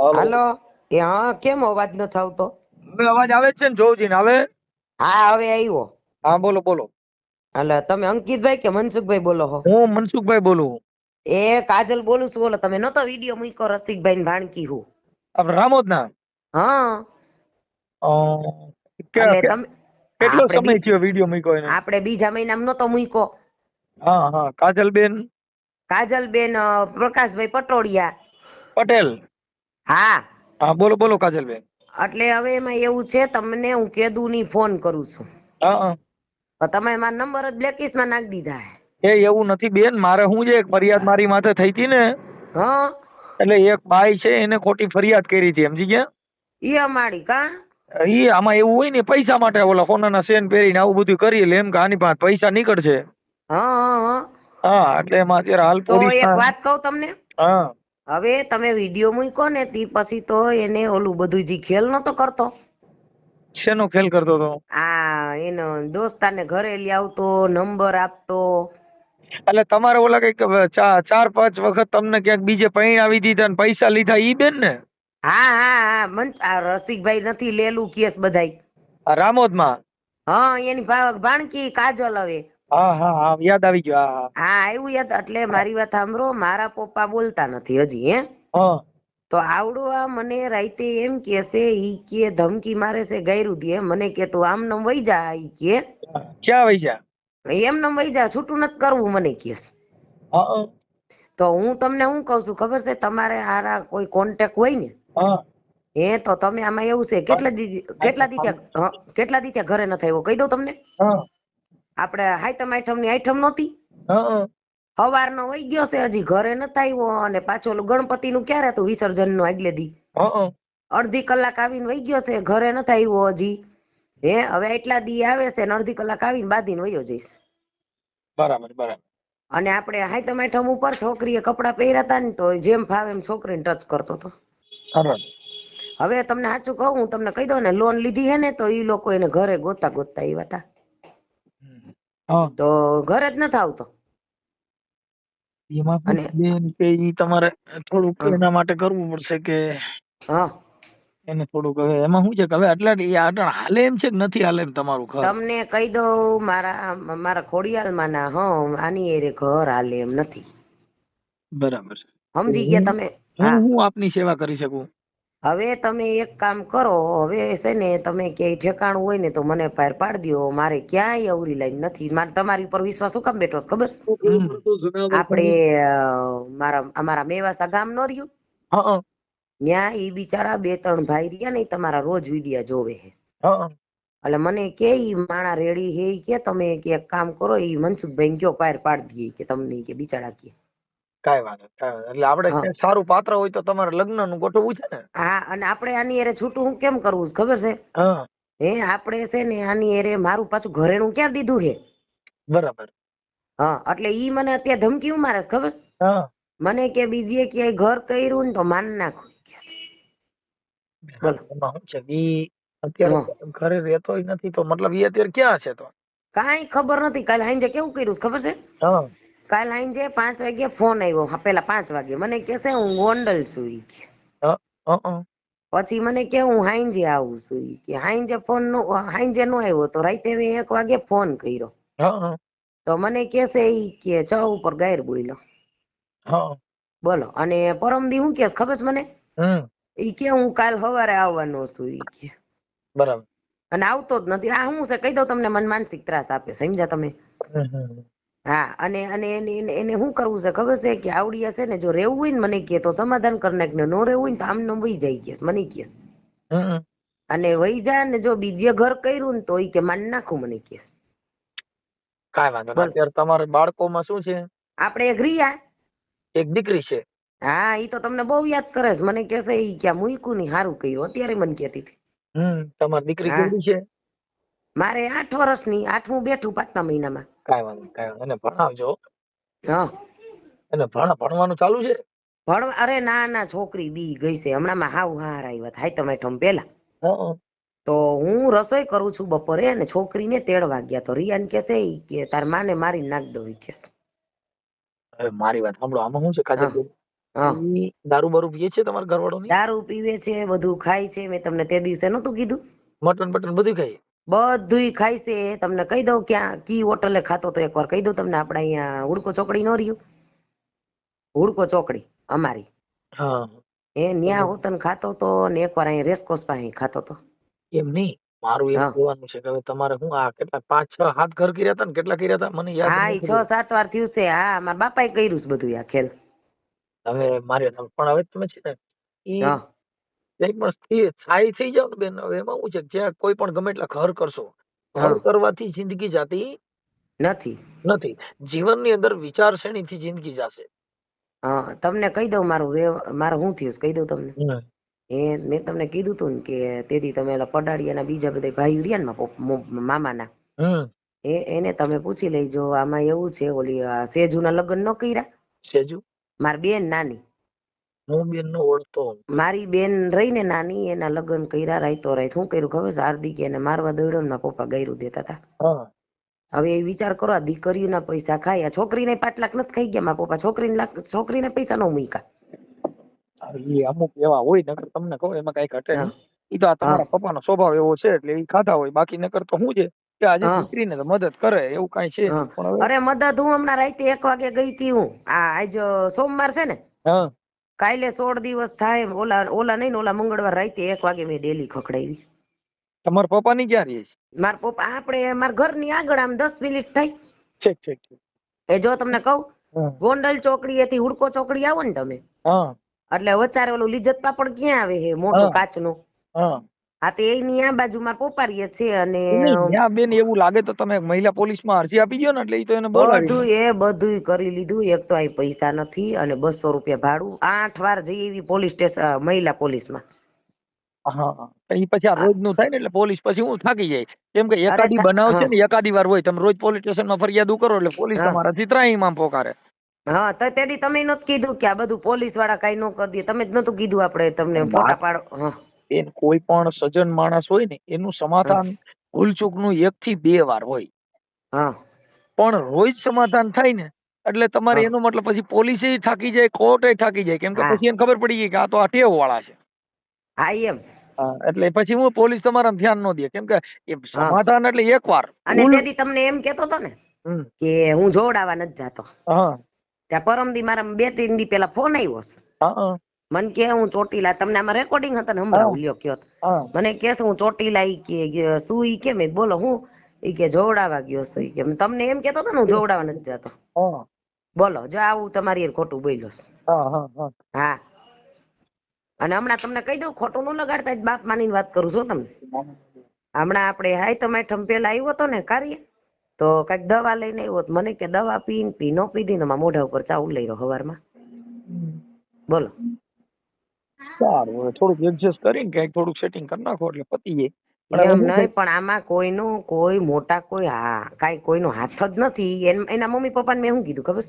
હાલો. એ હા કેમ અવાજ ન આવતો હવે અવાજ આવે છે ને જોવજીને હવે? હા હવે આવ્યો હા બોલો બોલો. હાલો તમે અંકિતભાઈ કે મનસુખભાઈ બોલો છો હું મનસુખભાઈ બોલું. એ કાજલ બોલું છું બોલો. તમે નતો વીડિયો મૂક્યો રસિકભાઈ ને ભાણકી હું. આપણે હા. એટલે કે- તમે કેટલો સમય થયો વીડિયો મૂક્યો એને? આપણે બીજા મહિનામાં નતો મૂક્યો. હા હા કાજલબેન? કાજલબેન બેન પ્રકાશભાઈ પટોડિયા પટેલ? હા. હા બોલો બોલો કાજલબેન. એટલે હવે એમાં એવું છે તમને હું કેદુની ફોન કરું છું. હા હા. તો તમે મારા નંબર જ બ્લેકલિસ્ટમાં નાખી દીધા એ એવું નથી બેન મારે શું છે એક ફરિયાદ મારી માથે થઈ હતી ને. હા. એટલે એક ભાઈ છે એને ખોટી ફરિયાદ કરી હતી સમજી ગયા? ઈ અમારી કા? ઈ આમાં એવું હોય ને પૈસા માટે ઓલા સોનાના સેન પહેરીને આવું બધું કરી લે એમ કે આની પાસે પૈસા નીકળશે. હા હા હા. હા એટલે એમાં અત્યારે હાલ તો એક વાત કહું તમને? હા. હવે તમે વીડિયો મૂક્યો ને તી પછી તો એને ઓલું બધું જે ખેલ નતો કરતો. શેનો ખેલ કરતો હતો? આ એનો દોસ્તાને ઘરે લઈ આવતો નંબર આપતો. એટલે તમારે ઓલા કંઈક ચાર પાંચ વખત તમને ક્યાંક બીજે આવી દીધા ને પૈસા લીધા ઈ બેન ને? હા હા હા મન આ રસિકભાઈ નથી લેલું કેસ બધાય. રામોદમાં? હા એની ભાણકી કાજલ હવે. હા હા હા યાદ આવી ગયો હા હા. આવ્યું યાદ એટલે મારી વાત સાંભળો મારા પપ્પા બોલતા નથી હજી હે. તો આવડો આ મને રાઈતે એમ કે છે ઈ કે ધમકી મારે છે ગાયરું દે મને કે તું આમ નમ વઈ જા ઈ કે. ક્યાં વઈ જા? એમ નમ વઈ જા છૂટું નથી કરવું મને હા, તો હું તમને હું કહું છું ખબર છે? તમારે આરા કોઈ કોન્ટેક્ટ હોય ને? એ હે તો તમે આમાં એવું છે કેટલા દી કેટલા દી કેટલા દી ઘરે નથી આવ્યો? કહી દઉં તમને. હા. આપણે હાઈતમ આઈટમની આઈટમ નહોતી. હા સવારનો વહી ગયો છે હજી ઘરે નથી આવ્યો અને પાછો ઓલું ગણપતિ નું ક્યારે હતું વિસર્જનનું આગલે દી અડધી કલાક આવીને વહી ગયો છે ઘરે નથી આવ્યો હજી. હે હવે એટલા દી આવે છે ને અડધી કલાક આવીને બાંધીને વયો જઈશ. બરાબર બરાબર. અને આપણે હાઈતમ આઈટમ ઉપર છોકરીએ કપડાં પહેર્યા હતા ને તો જેમ ફાવે એમ છોકરીને ટચ કરતો હતો. હવે તમને સાચું કહું હું તમને કહી દઉં ને લોન લીધી હે ને તો ઈ લોકો એને ઘરે ગોતા ગોતતા આવ્યા હતા તો ઘરે જ નથી આવતો. એમાં અને- બેન કે ઈ તમારે થોડુંક એના માટે કરવું પડશે કે હા. એને થોડુંક હવે એમાં શું છે કે હવે આટલા ઈ આટલા હાલે એમ છે કે નથી હાલે એમ તમારું ઘર? તમને કહી દઉં મારા મારા ખોડિયાલમાં ના હો આની એરે ઘર હાલે એમ નથી. બરાબર સમજી ગયા તમે? હા હું. આપની સેવા કરી શકું? હવે તમે એક કામ કરો હવે છે ને તમે ક્યાંય ઠેકાણું હોય ને તો મને પાર પાડી દો મારે ક્યાંય અવરી લાઈન નથી. મારે તમારી ઉપર વિશ્વાસ શું કામ બેઠો ખબર છે? આપણે મારા અમારા મેવાસા ગામ નો રહ્યું. ત્યાં ઈ બિચારા બે ત્રણ ભાઈ રહ્યા ને તમારા રોજ વિડિયા જોવે હે એટલે મને કે ઈ માણા રેડી હે કે તમે કે એક કામ કરો ઈ મનસુખભાઈ કયો પાર પાડી દઈએ કે તમને કે બિચારા કે. કાંઈ વાંધો નહીં, કાંઈ વાંધો નહીં. એટલે આપણે હા. સારું પાત્ર હોય તો તમારે લગ્નનું ગોઠવવું છે ને? હા અને આપણે આની એરે છૂટું હું કેમ કરવું છે ખબર છે? હા. હે આપણે છે ને આની એરે મારું પાછું ઘરેણું ક્યાં દીધું હે બરાબર. હા એટલે ઈ મને અત્યારે ધમકી મારે છે ખબર છે? હા. મને કે બીજે ક્યાંય ઘર કર્યું ને તો માન નાખો. કે છે. બોલો. એમાં શું છે? ઈ અત્યારે ઘરે રહેતોય નથી તો મતલબ ઈ અત્યારે ક્યાં છે તો? કાંઈ ખબર નથી કાલે હાંજે કેવું કર્યું છે ખબર છે? હા. કાલ હાંજે પાંચ વાગે ફોન આવ્યો પેલા પાંચ વાગે. મને કે છે હું ગોંડલ છું ઈ કે. પછી મને કે હું હાંજે આવું છું ઈ કે. હાંજે ફોન નો હાંજે નો આવ્યો તો રાતે મેં એક વાગે ફોન કર્યો. તો મને કે છે ઈ કે ચ ઉપર ગાયર બોલ્યો બોલો. અને પરમદી હું કેસ ખબર છે મને? ઈ કે હું કાલ સવારે આવવાનો છું ઈ કે. બરાબર. અને આવતો જ નથી. આ હું છે? કહી દઉં તમને મન માનસિક ત્રાસ આપે સમજ્યા તમે. હા અને અને એને એને- શું કરવું છે ખબર છે કે આવડી હશે ને જો રહેવું હોય ને મને કે તો સમાધાન કરી નાખ ને નો રહેવું હોય ને તો આમ વહી જાય કેસ મને કેસ અને વહી જાય ને જો બીજે ઘર કર્યું ને તો ઈ કે માન નાખું મને કેસ કાઈ વાંધો નહીં. અત્યારે તમારે બાળકોમાં શું છે? આપણે એક રિયા. એક દીકરી છે. હા ઈ તો તમને બહુ યાદ કરે છે. મને કેસે ઈ કે મૂક્યું નહીં સારું કર્યું. અત્યારે મને કહેતી હતી. હમ તમારી દીકરી કેવી છે? મારે આઠ વર્ષની આઠમું બેઠું પાંચમા મહિનામાં. કાંઈ વાંધો નહીં, કાંઈ વાંધો નહીં. એને ભણાવજો હા. એને ભણ ભણવાનું ચાલુ છે? ભણવા અરે ના ના છોકરી બી ગઈ છે. હમણાંમાં હાવ હાર આવ્યા હાય તમે ઠમ પેલા. હા તો હું રસોઈ કરું છું બપોરે અને છોકરીને તેડવા ગયા તો રિયાન કહેશે ઈ કે તાર માને મારી નાખ દો ઈ કહેશે હવે મારી વાત સાંભળો. આમાં શું છે? કાજલ હા દારૂ બારૂ પીએ છે તમારા ઘરવાળો ની દારૂ પીવે છે બધું ખાય છે. મેં તમને તે દિવસે નતું કીધું. મટન બટન બધું ખાય બધુંય ખાય છે. તમને કહી દઉં ક્યાં કી હોટલે ખાતો તો એકવાર કહી દઉં તમને. આપણે અહીંયા હુડકો ચોકડી નો રહ્યું. હુડકો ચોકડી અમારી. એ ન્યા હોતન ખાતો તો ને એકવાર અહીં રેસકોસ પાસે ખાતો તો. એમ નહીં? મારું એમ કહેવાનું છે કે હવે તમારે હું આ કેટલા પાંચ છ હાથ ઘર કર્યા હતા ને કેટલા કર્યા હતા? મને યાદ હા છ સાત વાર થયું છે. હા મારા બાપાએ કર્યું છે બધું આ ખેલ. હવે મારે પણ હવે તમે છે ને હા. એક પણ સ્થિર સ્થાયી થઈ જાવ ને બેન હવે એમાં શું છે જ્યાં કોઈ પણ ગમે એટલા ઘર કરશો ઘર કરવાથી જિંદગી જાતી નથી. નથી. જીવનની અંદર વિચારસરણીથી જિંદગી જાશે. હા તમને કહી દઉં મારું રે મારે શું થયું કહી દઉં તમને. એ મેં તમને કીધું તું કે તેથી તમે ઓલા પડાડિયાના બીજા બધા ભાઈ રહ્યા ને મારા પપ્પ- મામાના. એ એને તમે પૂછી લેજો આમાં એવું છે ઓલી સેજુના લગ્ન ન કર્યા? સેજુ? મારી બેન નાની. હું બેન નો ઓળખતો મારી બેન રહી ને નાની એના લગ્ન કર્યા રાઈતો રાઈત શું કર્યું? ખબર છે? હાર્દિક એને મારવા દોડ્યો ને પપ્પા ગાયરું દેતા હતા હવે એ વિચાર કરો આ દીકરીઓના પૈસા ખાય. છોકરીને પાંચ લાખ નથી ખાઈ ગયા મારા પપ્પા. છોકરીને લાખ છોકરીને પૈસા નો મૂક્યા. એ અમુક એવા હોય નકર તમને કહો એમાં કઈ ઘટે એ તો આ તમારા પપ્પાનો સ્વભાવ એવો છે એટલે એ ખાતા હોય. બાકી નકર તો શું છે કે આજે હા. દીકરીને તો મદદ કરે એવું કઈ છે હા. અરે મદદ હું હમણાં રાતે એક વાગે ગઈ હતી હું. આ આજ સોમવાર છે ને? હા. કાલે સોળ દિવસ થાય ઓલા ઓલા નહીં ઓલા મંગળવાર રાતે એક વાગે મેં ડેલી ખખડાવી. તમારા પપ્પા ની ક્યાં રહે છે મારા પપ્પા આપણે મારા ઘરની આગળ આમ દસ મિનિટ થાય. ઠીક ઠીક. એ જો તમને કહું ગોંડલ ચોકડી એથી હુડકો ચોકડી આવો ને તમે. એટલે વચારે ઓલું લિજ્જત પાપડ ક્યાં આવે હે? મોટું હા. કાચનું. હા તે એની આ બાજુ મારા પોપારીએ છે અને ત્યાં બેન એવું લાગે તો તમે મહિલા પોલીસમાં અરજી આપી દો ને એટલે ઈ તો એને બોલાવી બધું એ બધું કરી લીધું. એક તો અહીં પૈસા નથી અને બસો રૂપિયા ભાડું. આઠ વાર જઈ એવી પોલીસ સ્ટેશન મહિલા પોલીસમાં. હા એ પછી આ રોજનું થાય ને એટલે પોલીસ પછી હું થાકી જાય. કેમ કે એકાદી બનાવ છે ને એકાદી વાર હોય. તમે રોજ પોલીસ સ્ટેશનમાં ફરિયાદ કરો એટલે પોલીસ હા. તમારા ચિત્રાહીમાં પોકારે. હા તો તેથી તમે નતું કીધું કે આ બધું પોલીસવાળા કઈ ન કરી દે. તમે જ નતું કીધું આપણે તમને ફોટા પાડો હા. બેન કોઈ પણ સજન માણસ હોય ને એનું સમાધાન ભૂલચૂકનું એક થી બે વાર હોય. પણ રોજ સમાધાન થાય ને એટલે તમારે એનો મતલબ પછી પોલીસે થાકી જાય કોર્ટે થાકી જાય કેમ કે પછી એને ખબર પડી ગઈ કે આ તો આ ટેવ વાળા છે. હા એમ. એટલે પછી હું પોલીસ તમારા ધ્યાન ન દે કેમ કે એ સમાધાન એટલે એક વાર અને તેથી તમને એમ કેતો હતો ને કે હું જોડાવા નથી જાતો. હા. ત્યાં પરમદી મારા બે ત્રણ દી પેલા ફોન આવ્યો. હા. મને કે હું ચોટીલા તમને આમાં રેકોર્ડિંગ હતા ને હમણાં ઉલ્યો કયો મને કે હું ચોટીલા ઈ કે શું ઈ કે મેં બોલો હું? ઈ કે જોવડાવા ગયો છે ઈ કે તમને એમ કેતો હતો ને હું જોવડાવા નથી જતો. બોલો જો આવું તમારી ખોટું બોલ્યો હા અને હમણાં તમને કહી દઉં ખોટું ન લગાડતા જ બાપ માની વાત કરું છું તમને. હમણાં આપણે હાય તો મેઠમ પેલા આવ્યો હતો ને કાર્ય તો કંઈક દવા લઈને આવ્યો મને કે દવા પીને પી નો પીધી મારા મોઢા ઉપર ચાવલ લઈ રહ્યો હવારમાં બોલો. સારું હવે થોડુંક એડજસ્ટ કરીને કંઈક થોડુંક સેટિંગ કરી નાખો એટલે પતી જાય. પણ એમ નહીં પણ આમાં કોઈનો કોઈ મોટા કોઈ હા કાંઈ કોઈનો હાથ જ નથી. એના મમ્મી પપ્પાને મેં શું કીધું ખબર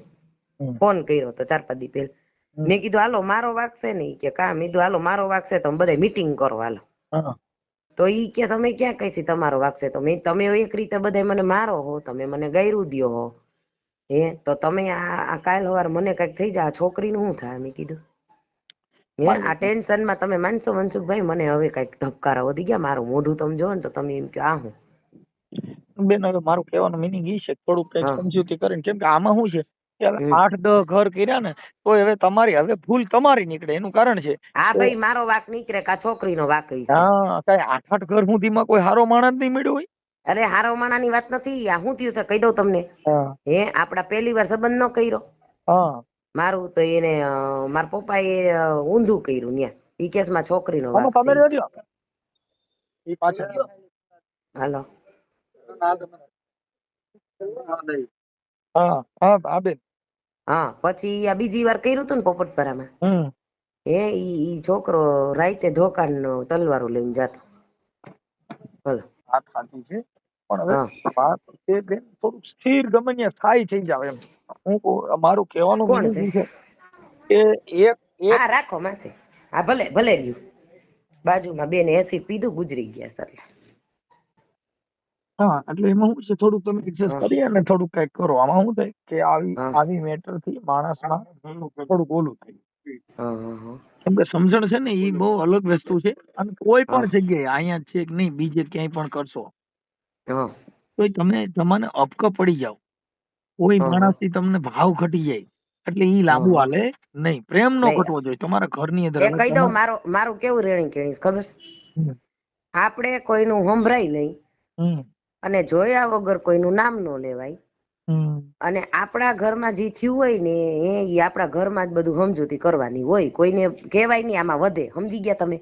ફોન કર્યો તો ચાર પાંચ દી પહેલા. મેં કીધું હાલો મારો વાક છે નહીં કે કા? મેં કીધું હાલો મારો વાક છે તમે બધા મીટિંગ કરો હાલો. તો ઈ કે તમે ક્યાં કહીશી તમારો વાક છે? તો મેં તમે એક રીતે બધા મને મારો હો તમે મને ગયરું દ્યો હો. હે? તો તમે આ કાલ સવાર મને કંઈક થઈ જાય છોકરીનું શું થાય? મેં કીધું હે આ ટેન્શનમાં તમે માનશો મનસુખભાઈ મને હવે કંઈક ધબકારા વધી ગયા મારું મોઢું તમે જોવો ને તો તમે એમ કે આ હું? બેન હવે મારું કહેવાનું મિનિંગ ઈ છે થોડું કંઈક સમજૂતી કરીને કેમ કે આમાં શું છે. આઠ દસ ઘર કર્યા ને તો હવે તમારી હવે ભૂલ તમારી નીકળે એનું કારણ છે. આ ભાઈ મારો વાક નીકળે કા છોકરીનો વાક હશે હા કઈ આઠ આઠ ઘર સુધીમાં કોઈ હારો માણસ નહીં મળ્યો હોય? અરે હારો માણાની વાત નથી આ શું થયું છે? કહી દઉં તમને. હે. આપડા પહેલી વાર સંબંધ નો કર્યો. હા. મારું તો એને મારા પપ્પા એ ઊંધું કર્યું ન્યા. ઈ કેસમાં છોકરીનો વાક તમે છે. ઈ પાછળ હાલો. હા હા હા બેન. હા પછી આ બીજી વાર કર્યું તું ને પોપટપરામાં? હમ. હે ઈ ઈ છોકરો રાતે ધોકાન તલવારો લઈને જાતો. બોલો વાત સાચી છે. પણ હવે એ બેન થોડુંક સ્થિર ગમન્ય સ્થાયી થઈ જાવ એમ. હું મારું કહેવાનું કોણ છે? કે એક એક હા રાખો માસે. હા ભલે ભલે રહ્યું. બાજુમાં બેન એસી પીધું ગુજરી ગયા સર હા એટલે એમાં શું છે થોડુંક તમે એક્સેસ કરી અને થોડુંક કંઈક કરો. આમાં શું થાય કે આવી આવી મેટરથી માણસમાં થોડુંક ઓલું થાય. કેમ કે સમજણ છે ને એ બહુ અલગ વસ્તુ છે. અને કોઈ પણ જગ્યાએ અહીંયા છે કે નહીં બીજે ક્યાંય પણ કરશો. તો તમે તમને અપકો પડી જાવ કોઈ હા. માણસથી તમને ભાવ ઘટી જાય. એટલે ઈ લાંબુ હા. હાલે નહીં. પ્રેમ નો નહીં. ઘટવો જોઈએ. તમારા ઘરની અંદર એ હવે કહી દઉં તમારે- મારો મારું કેવું રેણી કેણી છે ખબર છે? હમ, આપણે કોઈનું સંભળાય નહીં. હમ, અને જોયા વગર કોઈનું નામ ન લેવાય. હમ, અને આપણા ઘરમાં જે થયું હોય ને એ ઈ આપણા ઘરમાં જ બધું સમજૂતી કરવાની હોય. કોઈને કહેવાય નહીં આમાં વધે. સમજી ગયા તમે?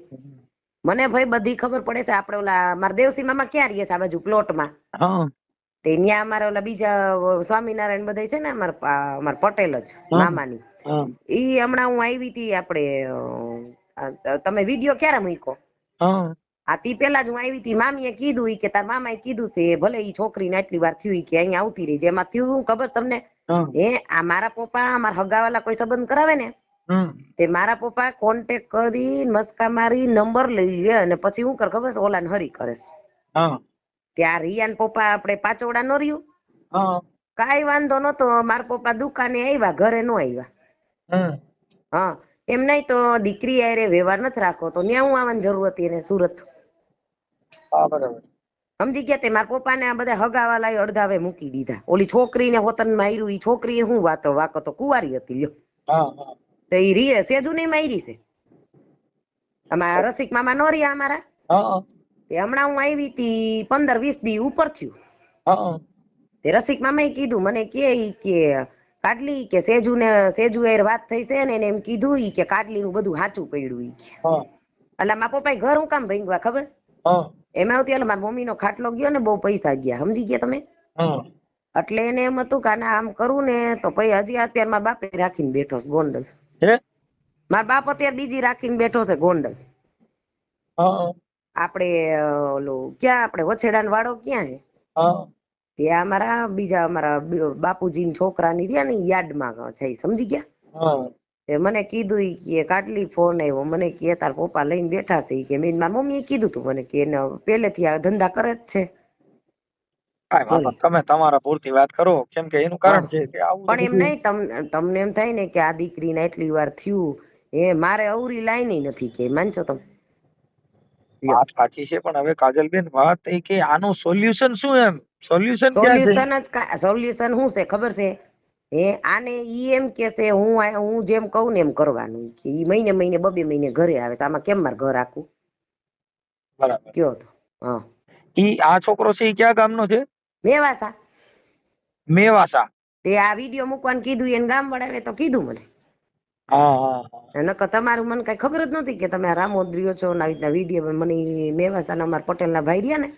મને ભાઈ બધી ખબર પડે છે. આપણે ઓલા મારા દેવસી મામા ક્યાં રહીએ છે આ બાજુ પ્લોટમાં? માં તે ત્યાં અમારે ઓલા બીજા સ્વામિનારાયણ બધા છે ને અમારા અમારા પટેલ જ મામાની. ઈ હમણાં હું આવી હતી આપણે અ, તમે વીડિયો ક્યારે મૂક્યો? હા. આ તી પેલા જ હું આવી હતી મામીએ કીધું ઈ કે તાર મામાએ કીધું છે ભલે ઈ છોકરીને આટલી વાર થયું કે અહીંયા આવતી રહી જેમાં થયું ખબર તમને? હા આ મારા પપ્પા મારા હગાવાલા કોઈ સંબંધ કરાવે ને? તે મારા પપ્પા કોન્ટેક કરી મસ્કા મારી નંબર લઈ લે અને પછી હું કર ખબર છે? ઓલાને હરી કરે છે. ત્યાં રિયાન પપ્પા આપણે પાચોડા નો રહ્યું. હા. વાંધો નતો મારા પપ્પા દુકાને આવ્યા ઘરે નો આવ્યા હા. એમ નહીં તો દીકરી આયરે વ્યવહાર નથી રાખો તો ન્યા હું આવવાની જરૂર હતી એને સુરત. હા બરાબર. સમજી ગયા તે? મારા પપ્પાને આ બધા હગાવા લાય અડધાવે મૂકી દીધા. ઓલી છોકરીને હોતન માર્યું ઈ છોકરીએ શું વાતો વાકો તો કુવારી હતી લ્યો. હા હા. તો એ રીએ સેજુ નહીં મારી છે અમારા રસિક મામા નો રહ્યા અમારા તે હમણાં હું આવી તી પંદર વીસ દી ઉપર થયું તે રસિક મામાએ કીધું મને કે ઈ કે કાડલી કે સેજુ ને સેજુ હારે વાત થઈ છે ને એને એમ કીધું ઈ કે કાડલી નું બધું સાચું પડ્યું ઈ કે એટલે મારા પપ્પા ઘર હું કામ ભાંગવા ખબર છે? હા એમાં આવતી એટલે મારા મમ્મીનો ખાટલો ગયો ને બહુ પૈસા ગયા સમજી ગયા તમે એટલે એને એમ હતું કે આમ કરું ને તો પછી હજી અત્યારે મારા બાપે રાખીને બેઠો ગોંડલ મારા બાપ અત્યારે બીજી રાખીને બેઠો છે ગોંડલ. આપણે ઓલું ક્યાં આપણે? વછેડા વાળો ક્યાં છે? હા ત્યાં અમારા બીજા અમારા બાપુજી છોકરા છોકરાની રહ્યા ને યાદ યાર્ડમાં છે સમજી ગયા? તે મને કીધું કે કાટલી ફોન આવ્યો મને કે તાર પપ્પા લઈને બેઠા છે. કે મેં મારા મમ્મી કીધું તું મને કે એને પહેલેથી આ ધંધા કરે જ છે. કાંઈ વાંધો નહીં. તમે તમારા પૂરતી વાત કરો. કેમ કે એનું કારણ છે કે આવું પણ એમ બધું- નહીં તમને તમને એમ થાય ને કે આ દીકરીને એટલી વાર થયું એ મારે અવરી લાઈન નથી કે માનશો તમે. વાત સાચી છે પણ હવે કાજલબેન વાત એ કે આનું સોલ્યુશન શું એમ? સોલ્યુશન ક્યાં છે? સોલ્યુશન જ સોલ્યુશન શું છે ખબર છે? હે આને ઈ એમ કે છે હું આ- હું જેમ કહું ને એમ કરવાનું ઈ કે ઈ મહિને મહિને બબે મહિને ઘરે આવે છે. આમાં કેમ મારે ઘર રાખું બરાબર. કયો તો હા. ઈ આ છોકરો છે ઈ કયા ગામનો છે? મેવાસા. મેવાસા. તે આ વીડિયો મૂકવાનું કીધું એને ગામ વડાવે તો કીધું મને. નકર તમારું મને કઈ ખબર જ નથી કે તમે આ રામોદરીઓ છો ને આવી રીતના વીડિયો મને મેવાસાના અમારા પટેલના ભાઈ રહ્યા ને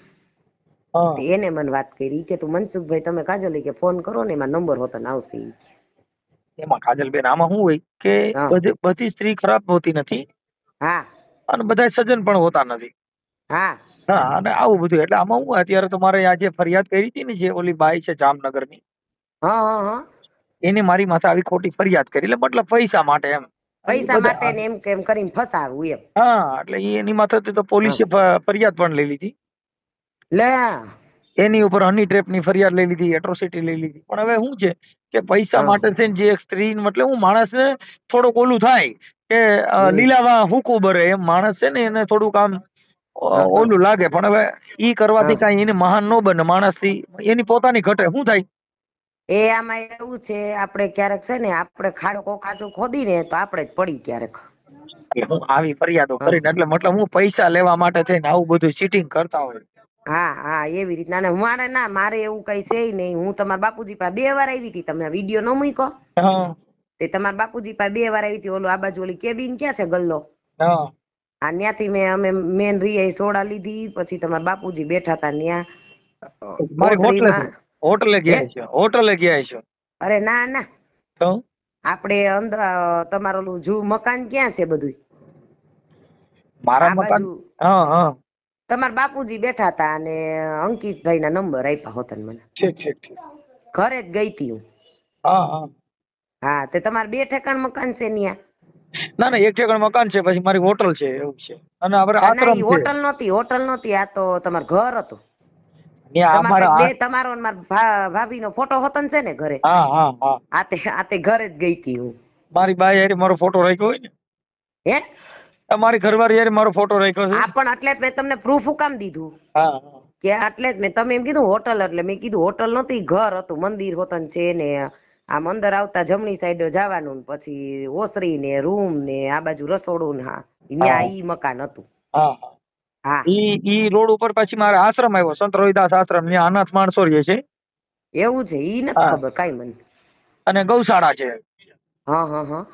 એને મને વાત કરી. કે તું મનસુખભાઈ તમે કાજલ કે ફોન કરો ને એમાં નંબર હોતો ને આવશે. એમાં કાજલબેન આમાં શું હોય કે બધી સ્ત્રી ખરાબ હોતી નથી હા. અને બધા સજન પણ હોતા નથી. હા. હા અને આવું બધું. એટલે આમાં હું અત્યારે તમારે આ જે ફરિયાદ કરી હતી ને જે ઓલી બાઈ છે જામનગરની હા હા હા. એને મારી માથે આવી ખોટી ફરિયાદ કરી. એટલે મતલબ પૈસા માટે એમ. પૈસા માટે ને એમ કેમ કરીને ફસાવું એમ. હા એટલે એની માથે તો પોલીસે ફરિયાદ પણ લઈ લીધી. લે. એની ઉપર હની ટ્રેપની ફરિયાદ લઈ લીધી એટ્રોસિટી લઈ લીધી. પણ હવે શું છે કે પૈસા માટે થઈને જે એક સ્ત્રી મતલબ હું માણસને થોડુંક ઓલું થાય કે લીલાવા હુકુ બરે એમ માણસ છે ને એને થોડુંક આમ. ઓલું લાગે પણ હવે ઈ કરવાથી કઈ એને મહાન નો બને માણસથી એની પોતાની ઘટે શું થાય? એ આમાં એવું છે આપણે ક્યારેક છે ને આપણે ખાડો કોકાચું ખોદી ને તો આપણે જ પડી ક્યારેક. હું આવી ફરિયાદો કરીને એટલે મતલબ હું પૈસા લેવા માટે થઈને આવું બધું ચીટિંગ કરતા હોય. હા હા એવી રીતના. ને મારે ના મારે એવું કઈ છે નહીં. હું તમારા બાપુજી પાસે બે વાર આવી હતી તમે વીડિયો ન મૂક્યો? હા. તે તમારા બાપુજી પાસે બે વાર આવી હતી ઓલું આ બાજુ ઓલી કેબિન ક્યાં છે ગલ્લો? હા. આ ત્યાંથી મેં અમે મેન રિયા સોડા લીધી પછી તમારા બાપુજી બેઠા હતા ત્યાં મારી હોટલે હોટલે ગયા છે હોટલે ગયા છે. અરે ના ના. તો? આપણે અંદર તમારું જૂ મકાન ક્યાં છે બધું મારા મકાન હા હા. તમારા બાપુજી બેઠા હતા અને અંકિતભાઈ ના નંબર આપ્યા હોતા મને. ઠીક ઠીક ઠીક. ઘરે જ ગઈ હતી હું. હા હા. હા તે તમારે બે ઠેકાણ મકાન છે ન્યા. ના ના એક ઠેકાણ મકાન છે પછી મારી હોટલ છે એવું છે. અને આપણે આશ્રમ છે. હોટલ નહોતી હોટલ નહોતી આ તો તમારું ઘર હતું. તમારે ભાભી નો ફોટો હતો ને છે ને ઘરે? હા હા હા. આ તે ઘરે જ ગઈ હતી હું. મારી બાઈ હારે મારો ફોટો રાખ્યો હોય ને. હે? મારી ઘરવાળી મારો ફોટો રાખ્યો છે. પણ એટલે મેં તમને પ્રૂફ હુકામ દીધું. હા. કે એટલે જ મેં તમે એમ કીધું હોટલ એટલે મેં કીધું હોટલ નતી ઘર હતું મંદિર હોતન છે ને આમ અંદર આવતા જમણી સાઈડ જવાનું પછી ઓસરી ને રૂમ ને આ બાજુ રસોડું ને હા. ત્યાં ઈ મકાન હતું. હા ઈ ઈ રોડ ઉપર પછી મારે આશ્રમ આવ્યો સંત રોહિદાસ આશ્રમ ત્યાં અનાથ માણસો રહે છે. એવું છે ઈ નથી ખબર કાઈ મને. અને ગૌશાળા છે. હા હા હા.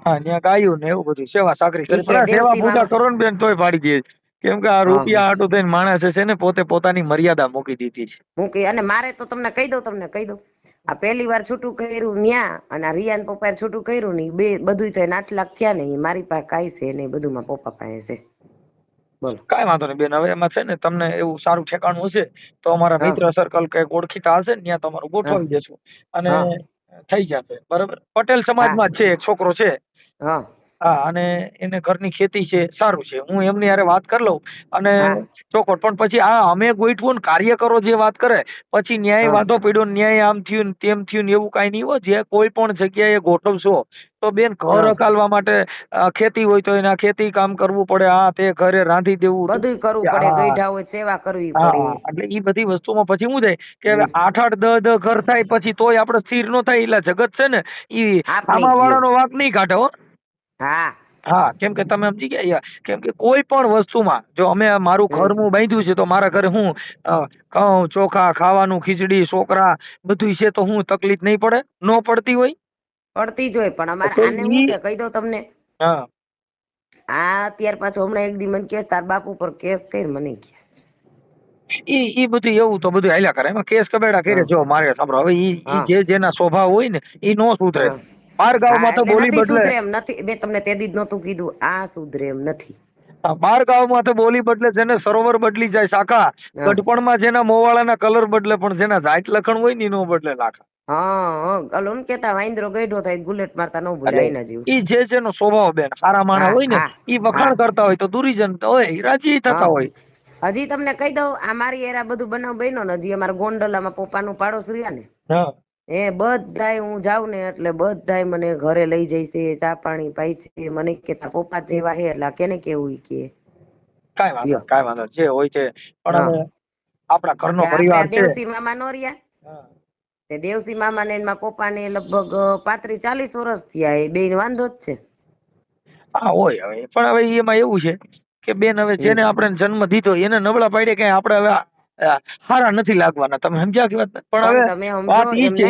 હા ત્યાં ગાયું ને એવું બધું સેવા સાકરી કરી ઈ છે પણ આ સેવા પૂજા કરો ને બેન તોય પાડી દે. કેમ કે આ રૂપિયા હાટું થઈને માણસે છે ને પોતે પોતાની મર્યાદા મૂકી દીધી છે. હું કે અને મારે તો તમને કહી દઉં તમને કહી દઉં. આ પહેલી વાર છૂટું કર્યું ન્યા અને આ રિયાન પપ્પાએ છૂટું કર્યું ને બે બધું થઈને આઠ લાખ થયા ને મારી પાસે કાંઈ છે ને બધું માં પપ્પા પાસે છે. બોલો. કાંઈ વાંધો નહીં બેન હવે એમાં છે ને તમને એવું સારું ઠેકાણું હશે તો અમારા મિત્ર સર્કલ કે ઓળખીતા હશે ને ત્યાં તમારું ગોઠવી જશું. અને. થઈ જશે બરાબર? પટેલ સમાજમાં છે એક છોકરો છે. હા. હા અને એને ઘરની ખેતી છે સારું છે. હું એમની હારે વાત કરી લઉં અને. ચોખવટ. પણ પછી આ અમે ગોઠવું ને કાર્યકરો જે વાત કરે પછી ન્યાય વાંધો પડ્યો ન્યાય આમ થયું ને તેમ થયું ને એવું કાંઈ નહીં હોય જે કોઈ પણ જગ્યાએ ગોઠવશો તો બેન ઘર હા. હકાલવા માટે ખેતી હોય તો એના ખેતી કામ કરવું પડે આ તે ઘરે રાંધી દેવું બધું કરવું પડે ગઈઢા હોય સેવા કરવી પડે. એટલે એ બધી વસ્તુમાં પછી શું થાય કે હવે આઠ આઠ દહ દહ ઘર થાય પછી તોય આપણે સ્થિર નો થાય એટલે જગત છે ને એ આમાં. વાળાનો વાંક નહીં કાઢે હો. હા. હા કેમ કે તમે સમજી ગયા યાર કેમ કે કોઈ પણ વસ્તુમાં જો અમે મારું ઘરમું બાંધ્યું છે તો મારા ઘરે હું ઘઉં ચોખા ખાવાનું ખીચડી છોકરા બધું છે તો હું તકલીફ નહીં પડે? ન પડતી હોય? પડતી જ હોય પણ અમારે આને હું છે કહી દઉં તમને. હા. આ અત્યાર પાછું હમણાં એક દી મને કેસ તાર બાપુ પર કેસ કર મને કેસ. ઈ ઈ બધું એવું તો બધું હાલ્યા કરે. એમાં કેસ કબેડા કરે જો મારે સાંભળો હવે ઈ ઈ જે જેના સ્વભાવ હોય ને ઈ નો સુધરે. ગામમાં તો બોલી બદલે. એમ નથી. મેં તમને તે દી જ નહોતું કીધું. આ સુધરે એમ નથી. બાર ગામમાં તો બોલી બદલે છે ને સરોવર બદલી જાય શાખા ગઢપણમાં જેના મોવાળાના કલર બદલે પણ જેના જાત લખણ હોય ને એનો નો બદલે લાખા. હા હા. ઓલો કેતા વાંદરો ગઈઢો થાય બુલેટ મારતા ન ભૂલે એના જેવું ઈ જે જેનો સ્વભાવ બેન સારા માણસ હોય ને ઈ વખાણ કરતા હોય તો દુરીજન હોય રાજી થતા હોય. હજી તમને કહી દઉં આ મારી એરા બધું બનાવ બન્યો ને હજી અમારા ગોંડલામાં પપ્પાનું પાડોશ રહ્યા ને. હા. એ બધાય હું જાઉં ને એટલે બધાય મને ઘરે લઈ છે ચા પાણી પાઈ છે મને કે તાર પપ્પા જેવા હે એટલે કેને કેવું કે? કાંઈ વાંધો લ્યો. વાંધો જે હોય છે પણ આપણા ઘરનો પરિવાર છે. દેવસી મામા નો રહ્યા. તે દેવસી મામા ને એના પપ્પા ને લગભગ પાંત્રીસ ચાલીસ વર્ષ થયા એ બે વાંધો જ છે. હા હોય હવે. પણ હવે એમાં એવું છે કે બેન હવે જેને આપણે જન્મ દીધો એને નબળા પાડે કઈ આપણે હવે હારા નથી લાગવાના. તમે સમજ્યા કે વાત? પણ વાત ઈ છે.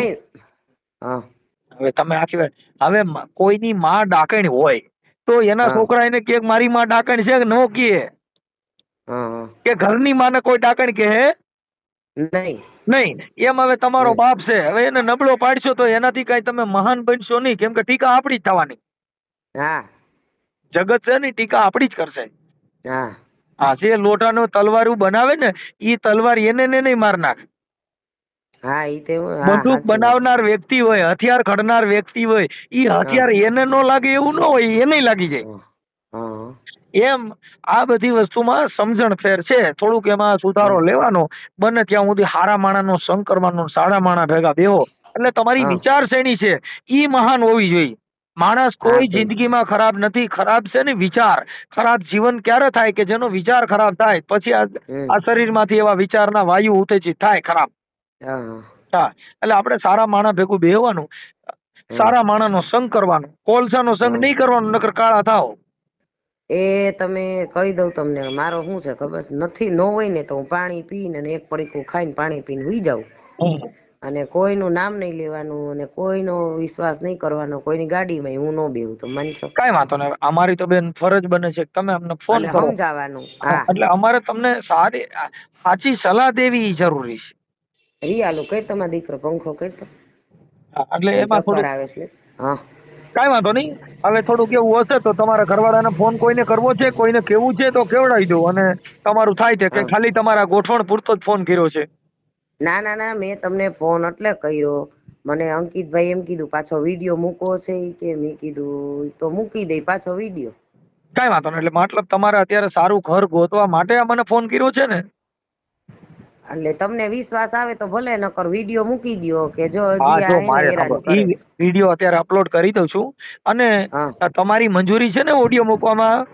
હવે તમે આખી વાત હવે કોઈની માં ડાકણ હોય તો એના છોકરા એને કે મારી માં ડાકણ છે કે નો હા કે ઘરની માને કોઈ ડાકણ કે નહીં. નહીં. એમ હવે તમારો બાપ છે. હવે એને નબળો પાડશો તો એનાથી કઈ તમે મહાન બનશો નહીં. કેમ કે ટીકા આપણી જ થવાની. હા. જગત છે ને ટીકા આપણી જ કરશે. હા. આ જે લોટાનો તલવારું બનાવે ને એ તલવાર એને ને નહીં માર નાખે. હા ઈ તે બંદૂક. બનાવનાર વ્યક્તિ હોય હથિયાર ઘડનાર વ્યક્તિ હોય ઈ હથિયાર એને નો લાગે એવું ન હોય એને લાગી જાય. હા, હા. એમ આ બધી વસ્તુમાં સમજણ ફેર છે. થોડુંક એમાં સુધારો લેવાનો. બને ત્યાં સુધી હારા માણાનો સંગ કરવાનો સાડા સારા માણા ભેગા બેહો. એટલે તમારી હા. વિચારશ્રેણી છે. ઈ મહાન હોવી જોઈએ. માણસ કોઈ જિંદગીમાં ખરાબ નથી. ખરાબ છે ને વિચાર. ખરાબ જીવન ક્યારે થાય કે જેનો વિચાર ખરાબ થાય? પછી આ શરીરમાંથી એવા વિચારના વાયુ ઉત્તેજિત થાય ખરાબ. હા. એટલે આપણે સારા માણા ભેગું બેહવાનું સારા માણાનો સંગ કરવાનો. કોલસાનો સંગ હમ. નહીં કરવાનો નકર કાળા થાવ એ તમે કહી દઉં તમને મારો શું છે ખબર? નથી નો હોય ને તો હું પાણી પીને એક પડીકું ખાઈને પાણી પીને હુઈ જાઉં. અને કોઈનું નામ નહીં લેવાનું અને કોઈનો વિશ્વાસ નહીં કરવાનો કોઈની ગાડીમાં હું ન બેવું તો માનશો કઈ વાંધો નહીં. અમારી તો બેન ફરજ બને છે કે તમે અમને ફોન કરો. સમજાવવાનું હા, એટલે અમારે તમને સારી સાચી સલાહ દેવી જરૂરી છે. રિયાલું કઈ તમારા દીકરો પંખો કરતો એટલે એમાં થોડું આવે છે. હા. કઈ વાંધો નહીં. હવે થોડું કેવું હશે તો તમારા ઘરવાળાને ફોન કોઈને કરવો છે કોઈને કેવું છે તો કેવડાવી દો અને તમારું થાય તે કે ખાલી તમારા ગોઠવણ પૂરતો જ ફોન કર્યો છે. ના ના ના મેં તમને ફોન એટલે કર્યો. મને અંકિતભાઈ એમ કીધું પાછો વીડિયો મૂકો છે કે. મેં કીધું તો મૂકી દઈ પાછો વીડિયો કઈ વાંધો નહીં એટલે મતલબ તમારે અત્યારે સારું ઘર ગોતવા માટે આ મને ફોન કર્યો છે ને? એટલે તમને વિશ્વાસ આવે તો ભલે નકર વીડિયો મૂકી દ્યો કે જો હજી આ મારે. વીડિયો અત્યારે અપલોડ કરી દઉં છું. અને તમારી મંજૂરી છે ને ઓડિયો મૂકવામાં?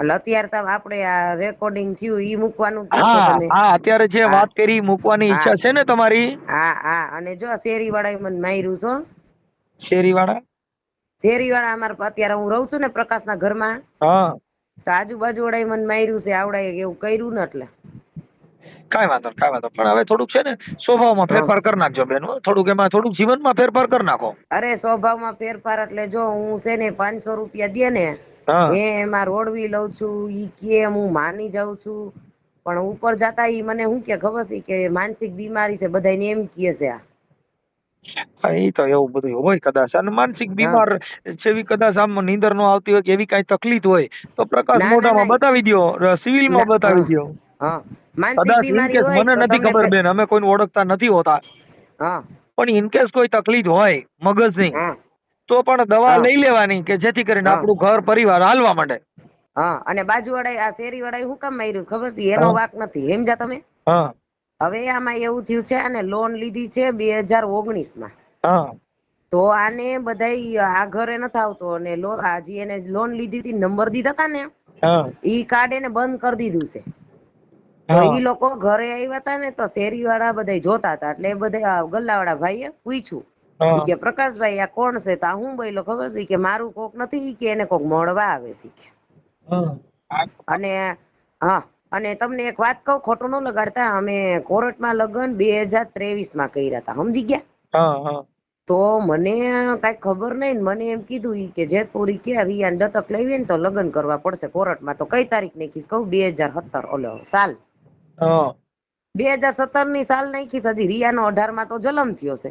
એટલે અત્યારે તો આપણે આ રેકોર્ડિંગ થયું ઈ મૂકવાનું હા હા અત્યારે જે વાત કરી મૂકવાની ઈચ્છા છે ને તમારી? હા હા અને જો શેરી વાળા મને માર્યું છો. શેરીવાળા? શેરી વાળા અમાર અત્યારે હું રહું છું ને પ્રકાશના ઘરમાં. હા. તો આજુબાજુ વાળા મને માર્યું છે આવડાએ એવું કર્યું ને એટલે. કઈ વાંધો નહીં, વાંધો પણ હવે થોડુંક છે ને સ્વભાવમાં. ફેરફાર કરી નાખજો બેન થોડુંક એમાં થોડુંક જીવનમાં ફેરફાર કરી નાખો. અરે સ્વભાવમાં ફેરફાર એટલે જો હું છે ને પાંચસો રૂપિયા દે ને એ એમાં રોડવી લઉં છું ઈ કે હું માની જાઉં છું. પણ ઉપર જતા ઈ મને શું કે ખબર છે કે માનસિક બીમારી છે બધાને એમ કહે છે આ. તો એવું બધું હોય કદાચ. અને માનસિક બીમાર જેવી કદાચ આમ નીંદર નો આવતી હોય કે એવી કઈ તકલીફ હોય તો પ્રકાશ મોઢામાં બતાવી દ્યો સિવિલમાં બતાવી દો દ્યો. હા. કદાચ મને નથી ખબર બેન અમે કોઈને ઓળખતા નથી હોતા. હા. પણ ઇન કેસ કોઈ તકલીફ હોય મગજની તો પણ દવા લઈ લેવાની કે જેથી કરીને આપણું ઘર પરિવાર હાલવા માંડે. હા અને બાજુ વાળા આ શેરી વાળા શું કામ માર્યું ખબર છે? એનો વાક નથી. સમજ્યા તમે. હા. હવે આમાં એવું થયું છે આને લોન લીધી છે બે હજાર ઓગણીસમાં તો આને બધાય આ ઘરે નથી આવતો અને હજી એને લોન લીધી હતી નંબર દીધા હતા ને ઈ કાર્ડ એને બંધ કરી દીધું છે. તો ઈ લોકો ઘરે આવ્યા હતા ને તો શેરી વાળા બધા જોતા હતા. એટલે બધા ગલ્લા વાળા ભાઈએ પૂછ્યું કે પ્રકાશભાઈ આ કોણ છે? તા હું બોલ્યો ખબર છે? કે મારું કોક નથી કે એને કોક મળવા આવે છે. કે. અને હા અને તમને એક વાત કહું ખોટું ન લગાડતા અમે કોર્ટમાં લગ્ન બે હજાર ત્રેવીસમાં કર્યા હતા સમજી ગયા? તો મને કઈ ખબર નહીં ને મને એમ કીધું ઈ કે જેતપુરી કે રિયાને દત્તક લેવી ને તો લગ્ન કરવા પડશે કોર્ટમાં. તો કઈ તારીખ નાખીશ? કહું બે હજાર સત્તર. ઓલો સાલ. બે હજાર સત્તરની સાલ નાખીશ હજી રિયાનો અઢારમાં તો જન્મ થયો છે.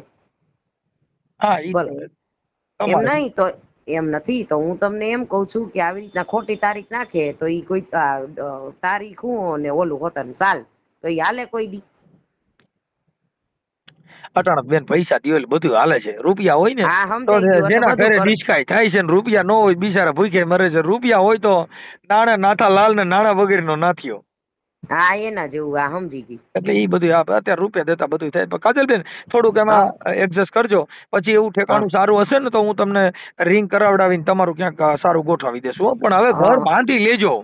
એમ નહીં તો એમ નથી તો હું તમને એમ કઉ છું કે આવી રીતના ખોટી તારીખ નાખે તો ઈ કોઈ તારીખ હું ને ઓલું હોતન સાલ તો ઈ હાલે કોઈ દી. અટાણક બેન પૈસા દિવેલ બધું હાલે છે. રૂપિયા હોય ને હા તો જેના ઘરે કર. થાય છે ને રૂપિયા ન હોય બિચારા ભૂખે મરે છે. રૂપિયા હોય તો નાણા નાથા લાલ ને નાણા વગેરે નો નાથ્યો હા એના જેવું આ સમજી ગઈ. એટલે એ બધું અત્યારે રૂપિયા દેતા બધું થાય. પણ કાજલબેન થોડુંક એમાં એડજસ્ટ કરજો. પછી એવું ઠેકાણું સારું હશે ને તો હું તમને રિંગ કરાવડાવીને તમારું ક્યાંક સારું ગોઠવી દેશું પણ હવે ઘર બાંધી લેજો.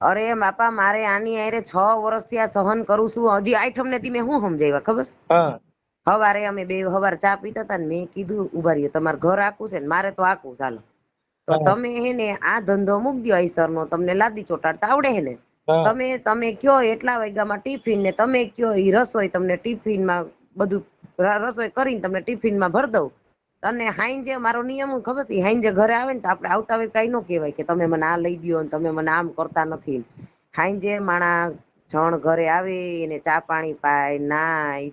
અરે બાપા મારે આની આરે છ વર્ષથી આ સહન કરું છું. હજી આઈઠમ ને મેં શું સમજાવ્યા ખબર? હવારે અમે બે હવાર ચા પીતા હતા ને મેં કીધું ઊભા રહ્યો તમારે ઘર આખું છે ને મારે તો આખું ચાલો. તો તમે હે ને આ ધંધો મૂક દો આઈસર નો તમને લાદી ચોટાડતા આવડે હે ને? હા તમે તમે કયો એટલા વાગ્યામાં ટિફિન ને તમે કયો ઈ રસોઈ તમને ટિફિનમાં બધું રસોઈ કરીને તમને ટિફિનમાં ભર દઉં. અને હાઈંજે મારો નિયમ ખબર છે? હાઈંજે ઘરે આવે ને તો આપણે આવતા હોય કઈ ન કહેવાય કે તમે મને આ લઈ દો તમે મને આમ કરતા નથી. હાઈજે માણા જણ ઘરે આવે, એને ચા પાણી પાય, નાય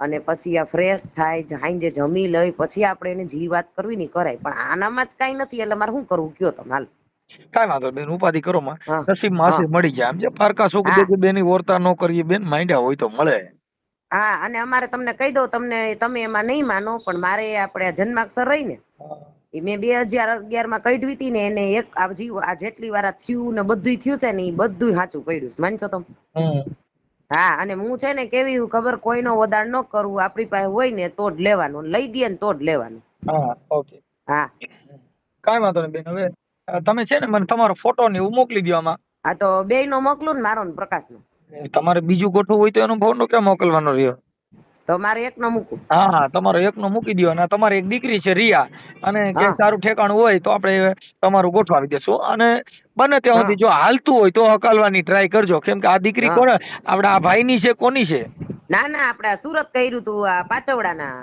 અને પછી આ ફ્રેશ થાય, જ- હાંજે જમી લઈ, પછી આપણે એને જી વાત કરવી ની કરાય. પણ આનામાં જ કઈ નથી, એટલે મારે શું કરવું? કયો તમે હાલ. કાંઈ વાંધો બેન ઉપાધિ કરો માં. નસીબમાં મળી જાય. આમ છે પારકા સુખ હા. દે બેની વર્તા ન કરીએ બેન માંડ્યા હોય તો મળે. હા અને અમારે તમને કહી દઉં તમને તમે એમાં નહીં માનો પણ મારે આપણે જન્માક્ષર રહી ને એ મેં બે હજાર અગિયારમાં કઢવી હતી ને એને એક આ જીવ આ જેટલી વાર થયું ને બધું થયું છે ને એ બધું સાચું કર્યું છે માનશો તમે? હા અને હું છે ને કેવી ખબર કોઈનો વદાડ ન કરવું આપણી પાસે હોય ને તો જ લેવાનું લઈ દે ને તો જ લેવાનું. હા ઓકે. હા. કાઈ વાંધો નહીં બેન હવે તમે છે ને મને તમારો ફોટો ને એવું મોકલી દો આમાં. આ તો બે નો મોકલું ને મારો ને પ્રકાશ નો તમારે બીજું ગોઠવું હોય તો એનો ફોટો ક્યાં મોકલવાનો રહ્યો? તો મારે એક નો મૂકું. હા હા તમારો એકનો મૂકી દો અને તમારી એક દીકરી છે રિયા. અને કે સારું ઠેકાણું હોય તો આપણે તમારું ગોઠવાવી દેશું. અને બને ત્યાં સુધી જો હાલતું હોય તો હકાલવાની ટ્રાય કરજો. કેમ કે આ દીકરી. કોણ? આપડા આ ભાઈની છે કોની છે? ના ના આપણે સુરત કર્યું તું આ પાચવડાના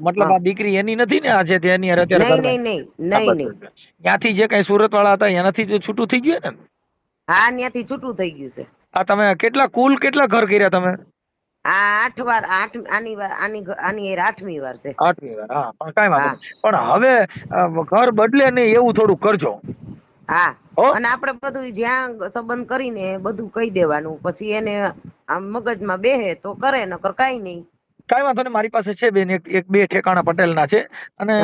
મતલબ આ દીકરી એની નથી ને આજે તે એની અત્યારે નહીં નહીં નહીં નહીં ત્યાંથી જે કઈ સુરત વાળા હતા એનાથી જ છૂટું થઈ ગયું ને? હા ત્યાંથી છૂટું થઈ ગયું છે. આ તમે કેટલા કુલ કેટલા ઘર કર્યા તમે? આ આઠ વાર આઠ આની વાર આની આની આઠમી વાર છે. આઠમી વાર હા પણ કાંઈ વાંધો પણ હવે ઘર બદલે નહીં એવું થોડું કરજો. હા. અને આપણે બધું જ્યાં સંબંધ કરીને બધું કહી દેવાનું. પછી એને આમ મગજમાં બેહે તો કરે નકર કઈ નહીં. કઈ વાંધો નહીં. મારી પાસે છે બેન એક એક બે ઠેકાણા પટેલના છે. અને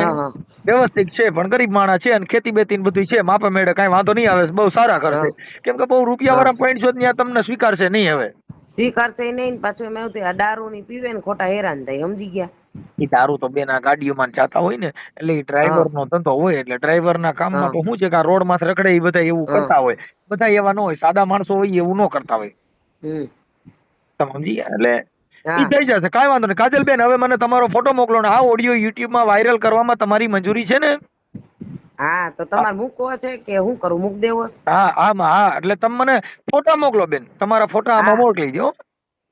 વ્યવસ્થિત છે પણ ગરીબ માણસ છે અને ખેતી બેતી બધું છે. માપે મેળે કઈ વાંધો નહીં આવે. બહુ સારા કરશે. કેમ કે બહુ રૂપિયા વાળા પોઈન્ટ છો ત્યાં તમને સ્વીકારશે નહીં હવે. સ્વીકારશે નહીં ને પાછું એમ એવું આ દારૂ ની પીવે ને ખોટા હેરાન થાય. સમજી ગયા? ઈ તારું તો બેન આ ગાડીઓમાં ને જાતા હોય ને એટલે એ ડ્રાઈવર નો ધંધો હોય એટલે ડ્રાઈવર ના કામમાં. તો શું છે કે આ રોડમાં રખડે એ બધા એવું કરતા હોય. બધા એવા ન હોય સાદા માણસો હોય એવું ન કરતા હોય. તમે સમજી ગયા? એટલે ઈ થઈ જશે કાંઈ વાંધો નહીં. કાજલબેન હવે મને તમારો ફોટો મોકલો ને આ ઓડિયો યુટ્યુબમાં વાયરલ કરવામાં તમારી મંજૂરી છે ને? હા તો તમારે મૂકવો છે કે હું કરું? મૂક દેવો? હા આમાં હા એટલે તમે મને ફોટા મોકલો બેન. તમારા ફોટા આમાં મોકલી દો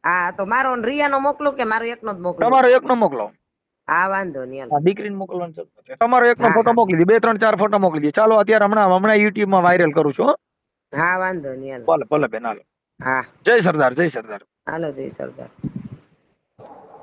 હા તો મારો રિયા રિયાનો મોકલો કે મારો એકનો જ મોકલો? તમારો એકનો મોકલો. હા વાંધો નહીં હાલો. દીકરીને મોકલવાનું. તમારો એકનો હા, ફોટો હા. મોકલી દે બે ત્રણ ચાર ફોટો મોકલી દે ચાલો અત્યારે હમણાં હમણાં યુટ્યુબમાં વાયરલ કરું છું હો. હા વાંધો નહીં હાલો ભલે ભલે બેન હાલો હા જય સરદાર જય સરદાર હાલો જય સરદાર